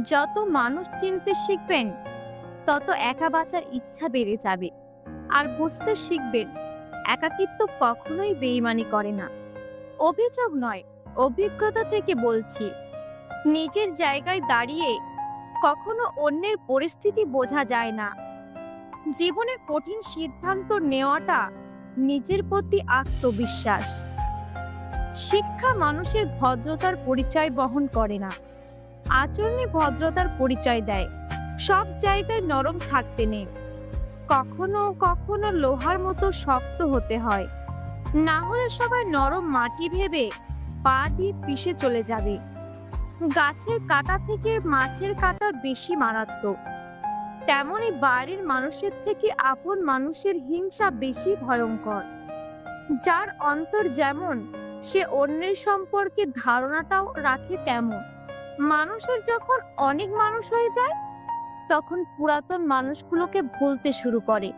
যত মানুষ চিনতে শিখবেন, তত একা বাঁচার ইচ্ছা বেড়ে যাবে। আর বুঝতে শিখবেন, একাকিত্ব কখনোই বেইমানি করে না। অভিযোগ নয়, অভিজ্ঞতা থেকে বলছি, নিজের জায়গায় দাঁড়িয়ে কখনো অন্যের পরিস্থিতি বোঝা যায় না। জীবনে কঠিন সিদ্ধান্ত নেওয়াটা নিজের প্রতি আত্মবিশ্বাস। শিক্ষা মানুষের ভদ্রতার পরিচয় বহন করে না। আচরণে ভদ্রতার পরিচয় দেয়। সব জায়গায় নরম থাকতে নেই। কখনো কখনো লোহার মতো শক্ত হতে হয়। না হলে সবাই নরম মাটি ভেবে পা দিয়ে পিষে চলে যাবে। গাছের কাটা থেকে মাছের কাটা বেশি মারাত্মক। তেমনি বাইরের মানুষের থেকে আপন মানুষের হিংসা বেশি ভয়ঙ্কর। যার অন্তর যেমন, সে অন্যের সম্পর্কে ধারণাটাও রাখে তেমন। মানুষের যখন অনেক মানুষ হয়ে যায় তখন পুরাতন মানুষগুলোকে ভুলতে শুরু করে।